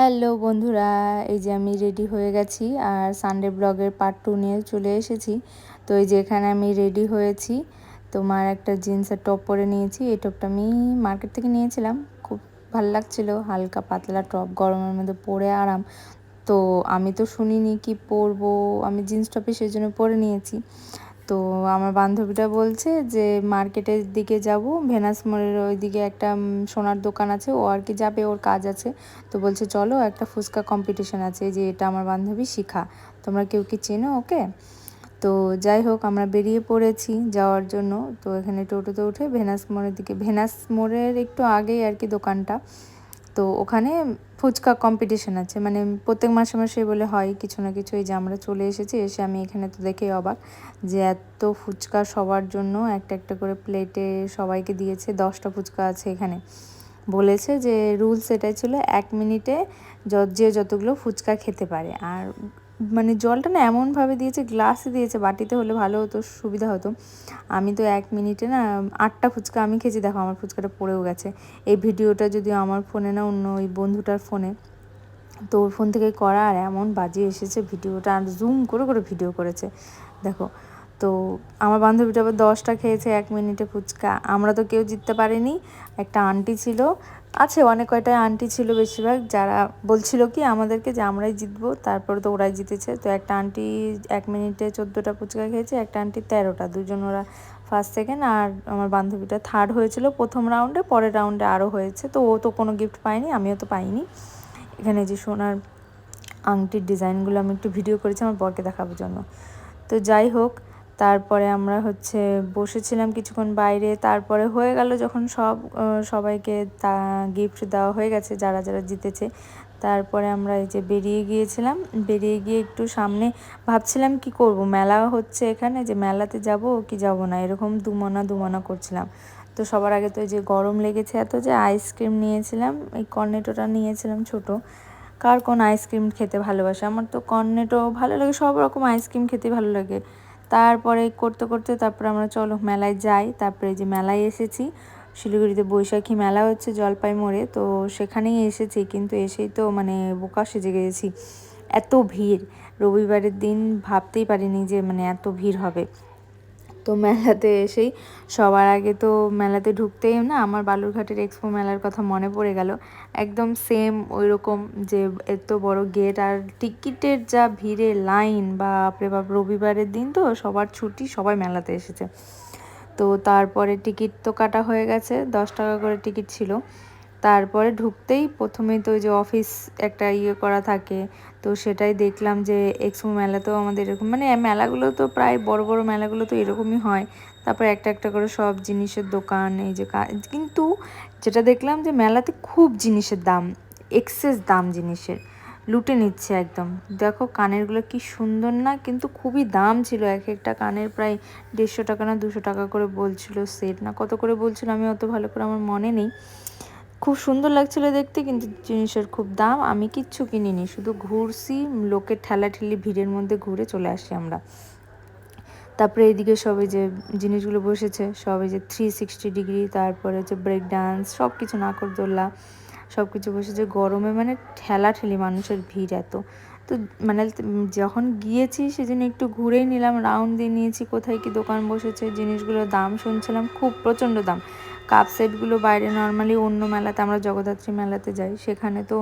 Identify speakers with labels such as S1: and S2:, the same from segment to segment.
S1: Hello বন্ধুরা, এই যে আমি রেডি হয়ে গেছি আর সানডে ব্লগের পার্ট টু নিয়ে চলে এসেছি। তো এই যে এখানে আমি রেডি হয়েছি। তোমার একটা জিন্সের টপ পরে নিয়েছি। এই টপটা আমি মার্কেট থেকে নিয়েছিলাম। খুব ভালো লাগছিল। হালকা পাতলা টপ গরমের মধ্যে পরে আরাম। তো আমি তো শুনিনি কি পরবো। আমি জিন্স টপে সেই জন্য পরে নিয়েছি। তো আমার বান্ধবীটা বলছে যে মার্কেটের দিকে যাব। ভেনাস মোড়ের ওইদিকে একটা সোনার দোকান আছে, ও আর কি যাবে, ওর কাজ আছে। তো বলছে, চলো, একটা ফুচকা কম্পিটিশন আছে যে এটা আমার বান্ধবী শিখা। তোমরা কেউ কি চেনো ওকে? তো যাই হোক, আমরা বেরিয়ে পড়েছি যাওয়ার জন্য। তো এখানে টোটোতে উঠে ভেনাস মোড়ের দিকে, ভেনাস মোড়ের একটু আগেই আর কি দোকানটা। তো ওখানে ফুচকা কম্পিটিশান আছে। মানে প্রত্যেক মাসে মাসে বলে হয় কিছু না কিছু, এই যে আমরা চলে এসেছি, এসে আমি এখানে তো দেখেই অবাক যে এত ফুচকা সবার জন্য একটা একটা করে প্লেটে সবাইকে দিয়েছে, দশটা ফুচকা আছে এখানে। বলেছে যে রুলস এটাই ছিল, এক মিনিটে যে যতগুলো ফুচকা খেতে পারে। আর মানে জলটা না এমনভাবে দিয়েছে গ্লাসে দিয়েছে, বাটিতে হলে ভালো হতো, সুবিধা হতো। আমি তো এক মিনিটে না আটটা ফুচকা আমি খেয়েছি, দেখো আমার ফুচকাটা পড়েও গেছে। এই ভিডিওটা যদি আমার ফোনে না, অন্য ওই বন্ধুটার ফোনে। তো ওর ফোন থেকে করা আর এমন বাজে এসেছে ভিডিওটা, আর জুম করে করে ভিডিও করেছে। দেখো তো আমার বান্ধবীটা আবার দশটা খেয়েছে, এক মিনিটে ফুচকা। আমরা তো কেউ জিততে পারিনি, একটা আন্টি ছিল। আছে অনেক কয়টা আন্টি ছিল বেশিরভাগ, যারা বলছিল কি আমাদেরকে যে আমরাই জিতবো, তারপরে তো ওরাই জিতেছে। তো একটা আন্টি এক মিনিটে চোদ্দোটা ফুচকা খেয়েছে, একটা আন্টি তেরোটা। দুজন ওরা ফার্স্ট সেকেন্ড আর আমার বান্ধবীটা থার্ড হয়েছিল প্রথম রাউন্ডে পরের রাউন্ডে আরও হয়েছে। তো ও তো কোনো গিফট পায়নি, আমিও তো পাইনি। এখানে যে সোনার আংটির ডিজাইনগুলো আমি একটু ভিডিও করেছি, আমার বরকে দেখাবার জন্য। তো যাই হোক তারপরে আমরা হচ্ছে বসেছিলাম কিছুক্ষণ বাইরে, তারপরে হয়ে গেল যখন সব সবাইকে তা গিফট দেওয়া হয়ে গেছে, যারা যারা জিতেছে। তারপরে আমরা এই যে বেরিয়ে গিয়েছিলাম, বেরিয়ে গিয়ে একটু সামনে ভাবছিলাম কি করব? মেলা হচ্ছে এখানে, যে মেলাতে যাব কি যাব না? এরকম দুমনা দুমনা করছিলাম। তো সবার আগে তো এই যে গরম লেগেছে এত যে আইসক্রিম নিয়েছিলাম, এই কর্নেটোটা নিয়েছিলাম ছোট। কার কোন আইসক্রিম খেতে ভালোবাসে? আমার তো কর্নেটো ভালো লাগে, সব রকম আইসক্রিম খেতে ভালো লাগে। তারপরে করতে করতে তারপরে আমরা চলো মেলায় যাই। তারপরে যে মেলায় এসেছি, শিলিগুড়িতে বৈশাখী মেলা হচ্ছে জলপাই মোড়ে, তো সেখানেই এসেছি। কিন্তু এসেই তো মানে বোকা সেজে গেছি। এত ভিড়। রবিবারের দিন ভাবতেই পারিনি যে মানে এত ভিড় হবে। তো মেলাতে এসেই সবার আগে তো মেলাতে ঢুকতেই না, আমার বালুরঘাটের এক্সপো মেলার কথা মনে পড়ে গেল। একদম সেম ওই রকম যে এত বড় গেট আর টিকিটের যা ভিড়ে লাইন বা বাপ, রবিবারের দিন তো সবার ছুটি সবাই মেলাতে এসেছে। তো তারপরে টিকিট তো কাটা হয়ে গেছে, দশ টাকা করে টিকিট ছিল। তারপরে ঢুকতেই প্রথমেই তো যে অফিস একটা ইয়ে করা থাকে, তো সেটাই দেখলাম যে এক্সপো মেলাতেও আমাদের এরকম মানে মেলাগুলো তো প্রায় বড় বড় মেলাগুলো তো এরকমই হয়। তারপরে একটা একটা করে সব জিনিসের দোকান, এই যে কিন্তু যেটা দেখলাম যে মেলাতে খুব জিনিসের দাম এক্সেস দাম জিনিসের, লুটে নিচ্ছে একদম। দেখো কানেরগুলো কি সুন্দর না, কিন্তু খুবই দাম ছিল, এক একটা কানের প্রায় দেড়শো টাকা না দুশো টাকা করে বলছিল সেট না কত করে বলছিল আমি অত ভালো করে আমার মনে নেই। খুব সুন্দর লাগছিল দেখতে, কিন্তু জিনিসের খুব দাম আমি কিচ্ছু কিনিনি। শুধু ঘুরছি লোকের ঠেলাঠেলি ভিড়ের মধ্যে ঘুরে চলে আসি আমরা। তারপরে এইদিকে সবে যে জিনিসগুলো বসেছে সবে যে থ্রি সিক্সটি ডিগ্রি তারপরে হচ্ছে ব্রেক ডান্স সব কিছু নাকরদোল্লা সব কিছু বসেছে। গরমে মানে ঠেলা ঠেলি মানুষের ভিড় এত। তো মানে যখন গিয়েছি সেজন্য একটু ঘুরেই নিলাম রাউন্ড দিয়ে নিয়েছি, কোথায় কি দোকান বসেছে, জিনিসগুলোর দাম শুনছিলাম, খুব প্রচণ্ড দাম। কাপ সেটগুলো বাইরে নর্মালি অন্য মেলাতে, আমরা জগদ্ধাত্রী মেলাতে যাই, সেখানে তো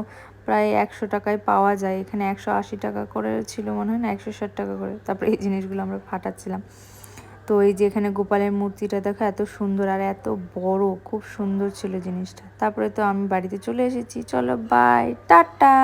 S1: প্রায় একশো টাকায় পাওয়া যায়। এখানে একশো আশি টাকা করে ছিল মনে হয় না, একশো ষাট টাকা করে। তারপরে এই জিনিসগুলো আমরা ফাটাচ্ছিলাম। তো এই যে এখানে গোপালের মূর্তিটা দেখো, এত সুন্দর আর এত বড়, খুব সুন্দর ছিল জিনিসটা। তারপরে তো আমি বাড়িতে চলে এসেছি। চলো বাই টাটা!